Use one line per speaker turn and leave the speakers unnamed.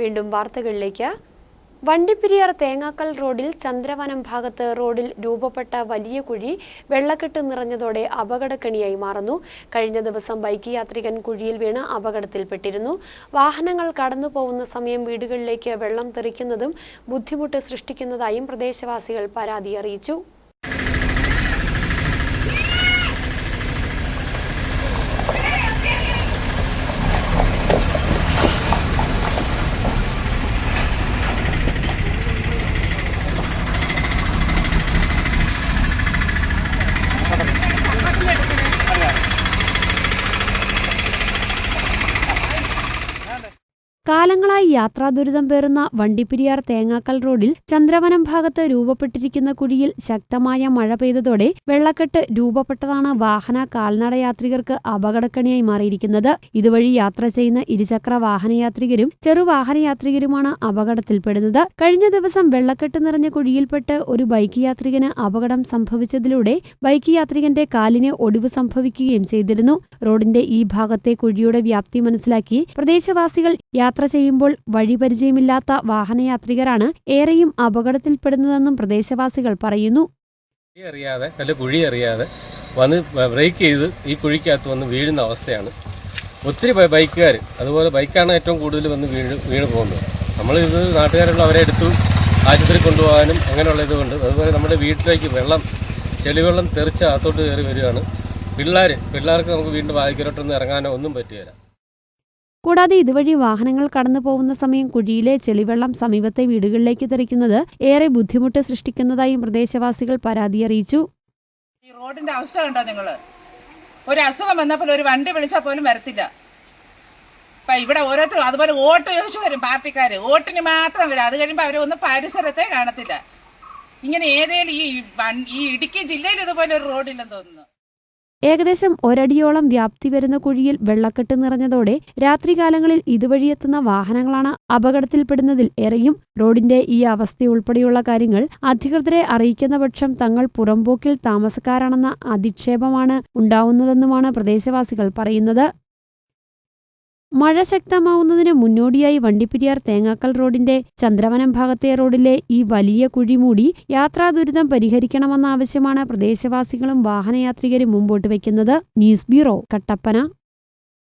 വീണ്ടും വാർത്തകളിലേക്ക്. വണ്ടിപ്പെരിയാർ തേങ്ങാക്കൽ റോഡിൽ ചന്ദ്രവനം ഭാഗത്ത് റോഡിൽ രൂപപ്പെട്ട വലിയ കുഴി വെള്ളക്കെട്ട് നിറഞ്ഞതോടെ അപകടക്കണിയായി മാറുന്നു. കഴിഞ്ഞ ദിവസം ബൈക്ക് യാത്രികൻ കുഴിയിൽ വീണ് അപകടത്തിൽപ്പെട്ടിരുന്നു. വാഹനങ്ങൾ കടന്നു പോകുന്ന സമയം വീടുകളിലേക്ക് വെള്ളം തെറിക്കുന്നതും ബുദ്ധിമുട്ട് സൃഷ്ടിക്കുന്നതായും പ്രദേശവാസികൾ പരാതി അറിയിച്ചു. കാലങ്ങളായി യാത്രാദുരിതം പേറുന്ന വണ്ടിപ്പെരിയാർ തേങ്ങാക്കൽ റോഡിൽ ചന്ദ്രവനം ഭാഗത്ത് രൂപപ്പെട്ടിരിക്കുന്ന കുഴിയിൽ ശക്തമായ മഴ പെയ്തതോടെ വെള്ളക്കെട്ട് രൂപപ്പെട്ടതാണ് വാഹന കാൽനട യാത്രികർക്ക് അപകടക്കണിയായി മാറിയിരിക്കുന്നത്. ഇതുവഴി യാത്ര ചെയ്യുന്ന ഇരുചക്ര വാഹനയാത്രികരും ചെറുവാഹനയാത്രികരുമാണ് അപകടത്തിൽപ്പെടുന്നത്. കഴിഞ്ഞ ദിവസം വെള്ളക്കെട്ട് നിറഞ്ഞ കുഴിയിൽപ്പെട്ട് ഒരു ബൈക്ക് യാത്രികന് അപകടം സംഭവിച്ചതിലൂടെ ബൈക്ക് യാത്രികന്റെ കാലിന് ഒടിവ് സംഭവിക്കുകയും ചെയ്തിരുന്നു. റോഡിന്റെ ഈ ഭാഗത്തെ കുഴിയുടെ വ്യാപ്തി മനസ്സിലാക്കി പ്രദേശവാസികൾ യാത്ര ചെയ്യുമ്പോൾ വഴിപരിചയമില്ലാത്ത വാഹനയാത്രികരാണ് ഏറെയും അപകടത്തിൽപ്പെടുന്നതെന്നും പ്രദേശവാസികൾ പറയുന്നു.
അറിയാതെ അല്ല കുഴി അറിയാതെ വന്ന് ബ്രേക്ക് ചെയ്ത് ഈ കുഴിക്കകത്ത് വന്ന് വീഴുന്ന അവസ്ഥയാണ്. ഒത്തിരി ബൈക്കുകാർ അതുപോലെ ബൈക്കാണ് ഏറ്റവും കൂടുതൽ വന്ന് വീണ് വീണ് പോകുന്നത്. നമ്മൾ ഇത് നാട്ടുകാരുള്ള അവരെ എടുത്തു ആശുപത്രി കൊണ്ടുപോകാനും അങ്ങനെയുള്ള ഇതുകൊണ്ട് അതുപോലെ നമ്മുടെ വീട്ടിലേക്ക് വെള്ളം ചെളിവെള്ളം തെറിച്ച് അകത്തോട്ട് കയറി വരികയാണ്. പിള്ളേർ പിള്ളേർക്ക് നമുക്ക് വീണ്ടും വായിക്കരോട്ടൊന്നും ഇറങ്ങാനോ ഒന്നും പറ്റുകയില്ല
കൂടാതെ ഇതുവഴി വാഹനങ്ങൾ കടന്നു പോകുന്ന സമയം കുഴിയിലെ ചെളിവെള്ളം സമീപത്തെ വീടുകളിലേക്ക് തെറിക്കുന്നത് ഏറെ ബുദ്ധിമുട്ട് സൃഷ്ടിക്കുന്നതായും പ്രദേശവാസികൾ പരാതി അറിയിച്ചു.
ഈ റോഡിന്റെ അവസ്ഥ കണ്ടോ നിങ്ങൾ? ഒരു അസുഖം വന്നപ്പോൾ ഒരു വണ്ടി വിളിച്ചാൽ പോലും വരത്തില്ല. ഇപ്പൊ ഇവിടെ ഓരോരുത്തരും അതുപോലെ വോട്ട് ചോദിച്ചു വരും പാർട്ടിക്കാര്. വോട്ടിന് മാത്രം വരും. അത് കഴിയുമ്പോൾ അവരൊന്നും പരിസരത്തെ കാണത്തില്ല. ഇങ്ങനെ ഏതേലും ഈ ഈ ഇടുക്കി ജില്ലയിൽ ഇതുപോലെ ഒരു റോഡില്ലെന്ന് തോന്നുന്നു.
ഏകദേശം ഒരടിയോളം വ്യാപ്തി വരുന്ന കുഴിയിൽ വെള്ളക്കെട്ട് നിറഞ്ഞതോടെ രാത്രികാലങ്ങളിൽ ഇതുവഴിയെത്തുന്ന വാഹനങ്ങളാണ് അപകടത്തിൽപ്പെടുന്നതിൽ ഏറെയും റോഡിന്റെ ഈ അവസ്ഥയുൾപ്പെടെയുള്ള കാര്യങ്ങൾ അധികൃതരെ അറിയിക്കുന്ന പക്ഷം തങ്ങൾ പുറമ്പോക്കിൽ താമസക്കാരാണെന്ന അധിക്ഷേപമാണ് ഉണ്ടാവുന്നതെന്നുമാണ് പ്രദേശവാസികൾ പറയുന്നത്. മഴ ശക്തമാവുന്നതിന് മുന്നോടിയായി വണ്ടിപ്പെരിയാർ തേങ്ങാക്കൽ റോഡിന്റെ ചന്ദ്രവനം ഭാഗത്തെ റോഡിലെ ഈ വലിയ കുഴി മൂടി യാത്രാ ദുരിതം പരിഹരിക്കണമെന്ന ആവശ്യമാണ് പ്രദേശവാസികളും വാഹനയാത്രികരും മുമ്പോട്ട് വയ്ക്കുന്നത്. News bureau Kattappana.